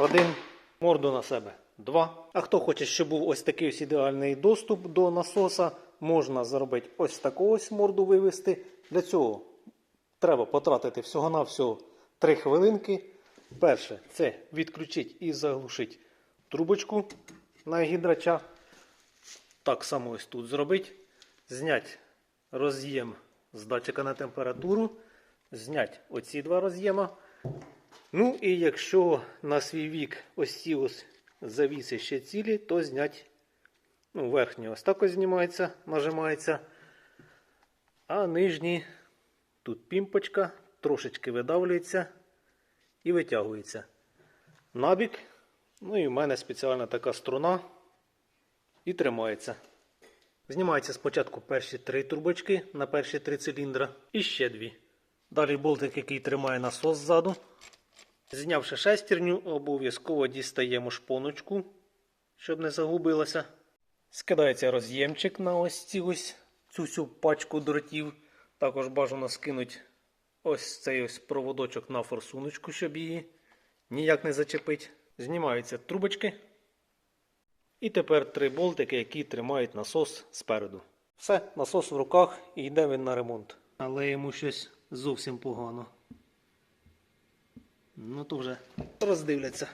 Один. Морду на себе. Два. А хто хоче, щоб був ось такий ось ідеальний доступ до насоса, можна зробити ось таку ось морду вивести. Для цього треба потратити всього-навсього 3 хвилинки. Перше, це відключити і заглушити трубочку на гідрача. Так само ось тут зробити. Зняти роз'єм з датчика на температуру. Зняти оці два роз'єма. Ну і якщо на свій вік ось ці ось завіси ще цілі, то зняти ну, верхній ось так ось знімається, нажимається. А нижній тут пімпочка, трошечки видавлюється і витягується. Набік. Ну і в мене спеціальна така струна і тримається. Знімаються спочатку перші три трубочки на перші три циліндра і ще дві. Далі болтик, який тримає насос ззаду. Знявши шестерню, обов'язково дістаємо шпоночку, щоб не загубилася. Скидається роз'ємчик на ось ці ось цю всю пачку дротів. Також бажано скинути ось цей ось проводочок на форсуночку, щоб її ніяк не зачепити. Знімаються трубочки. І тепер три болтики, які тримають насос спереду. Все, насос в руках і йде він на ремонт. Але йому щось зовсім погано. Ну то вже роздивляться.